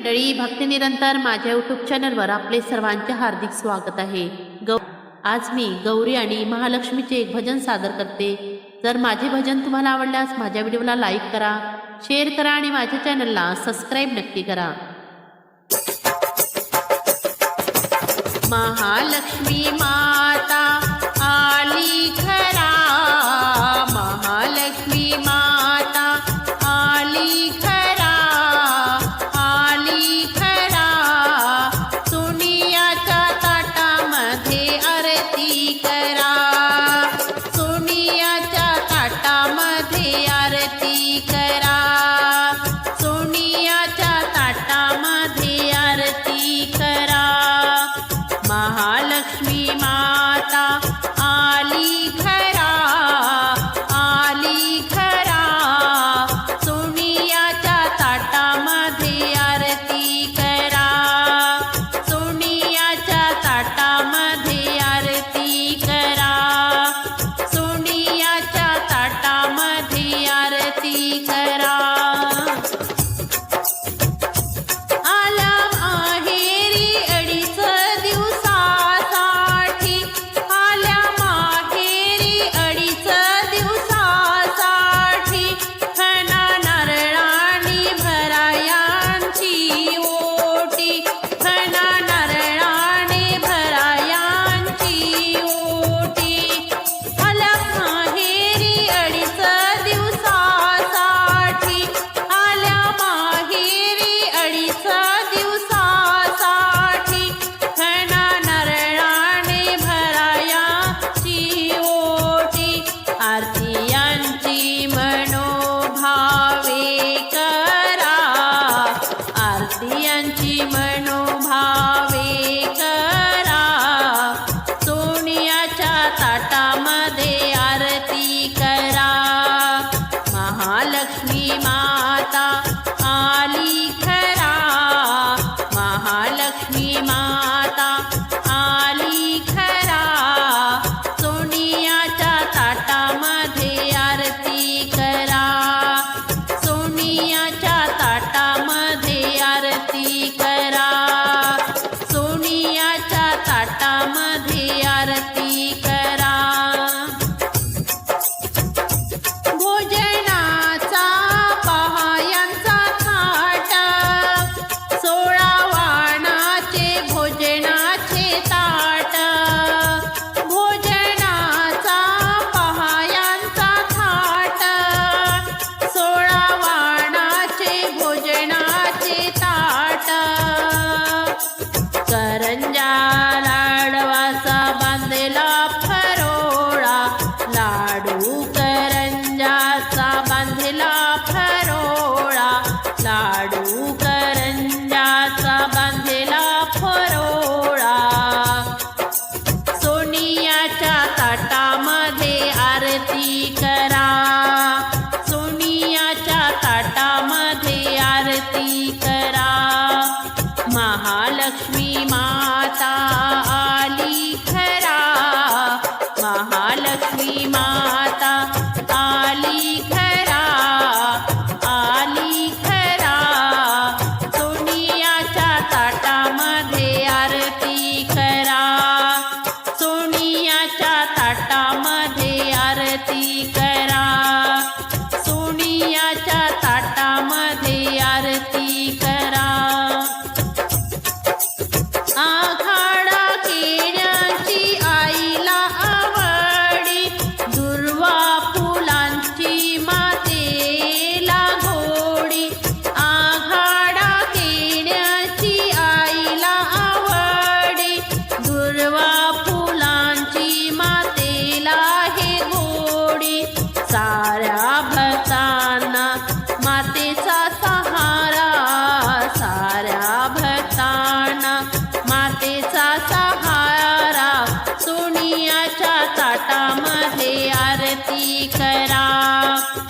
मंडळी भक्ती निरंतर माझ्या युट्यूब चॅनलवर आपले सर्वांचे हार्दिक स्वागत आहे. गौ आज मी गौरी आणि महालक्ष्मीचे एक भजन सादर करते. जर माझे भजन तुम्हाला आवडल्यास माझ्या व्हिडिओला लाईक करा शेअर करा आणि माझ्या चॅनलला सबस्क्राईब नक्की करा. महालक्ष्मी मा करा राधे आरती करा।